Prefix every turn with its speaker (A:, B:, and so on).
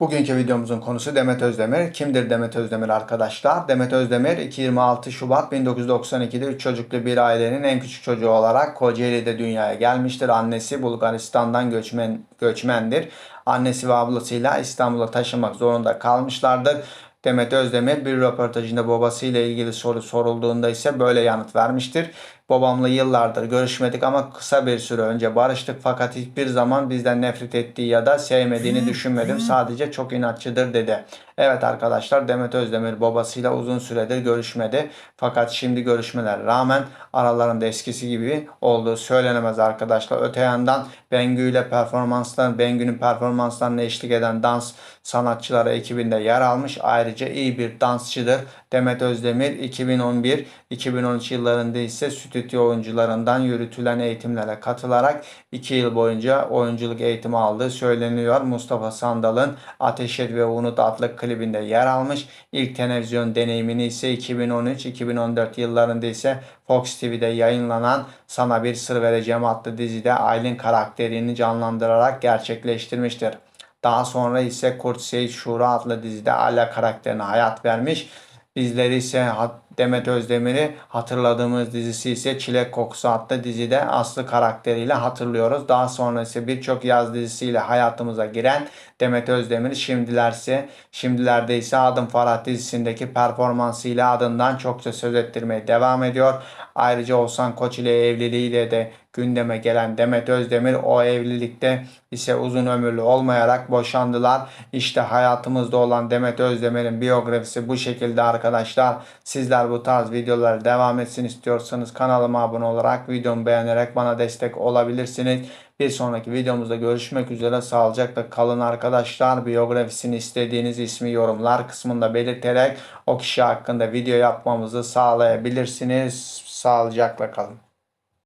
A: Bugünkü videomuzun konusu Demet Özdemir. Kimdir Demet Özdemir arkadaşlar? Demet Özdemir 26 Şubat 1992'de 3 çocuklu bir ailenin en küçük çocuğu olarak Kocaeli'de dünyaya gelmiştir. Annesi Bulgaristan'dan göçmen, göçmendir. Annesi ve ablasıyla İstanbul'a taşınmak zorunda kalmışlardır. Demet Özdemir bir röportajında babasıyla ilgili soru sorulduğunda ise böyle yanıt vermiştir. Babamla yıllardır görüşmedik ama kısa bir süre önce barıştık fakat hiçbir zaman bizden nefret ettiği ya da sevmediğini düşünmedim. Sadece çok inatçıdır dedi. Evet arkadaşlar Demet Özdemir babasıyla uzun süredir görüşmedi. Fakat şimdi görüşmeler rağmen aralarında eskisi gibi olduğu söylenemez arkadaşlar. Öte yandan Bengü ile performanslar, Bengü'nün performanslarına eşlik eden dans sanatçıları ekibinde yer almış. Ayrıca iyi bir dansçıdır. Demet Özdemir 2011-2013 yıllarında ise stüdyo oyuncularından yürütülen eğitimlere katılarak 2 yıl boyunca oyunculuk eğitimi aldığı söyleniyor. Mustafa Sandal'ın Ateş Et ve Unut adlı klibinde yer almış. İlk televizyon deneyimini ise 2013-2014 yıllarında ise Fox TV'de yayınlanan Sana Bir Sır Vereceğim adlı dizide Aylin karakterini canlandırarak gerçekleştirmiştir. Daha sonra ise Kurt Seyit Şura adlı dizide Ala karakterine hayat vermiş. Bizleri ise Demet Özdemir'i hatırladığımız dizisi ise Çilek Kokusu adlı dizide Aslı karakteriyle hatırlıyoruz. Daha sonra ise birçok yaz dizisiyle hayatımıza giren Demet Özdemir şimdilerse şimdilerde ise Adım Farah dizisindeki performansıyla adından çokça söz ettirmeye devam ediyor. Ayrıca Oğuzhan Koç ile evliliğiyle de gündeme gelen Demet Özdemir o evlilikte ise uzun ömürlü olmayarak boşandılar. İşte hayatımızda olan Demet Özdemir'in biyografisi bu şekilde arkadaşlar. Sizler bu tarz videolar devam etsin istiyorsanız kanalıma abone olarak videomu beğenerek bana destek olabilirsiniz. Bir sonraki videomuzda görüşmek üzere. Sağlıcakla kalın arkadaşlar. Biyografisini istediğiniz ismi yorumlar kısmında belirterek o kişi hakkında video yapmamızı sağlayabilirsiniz. Sağlıcakla kalın.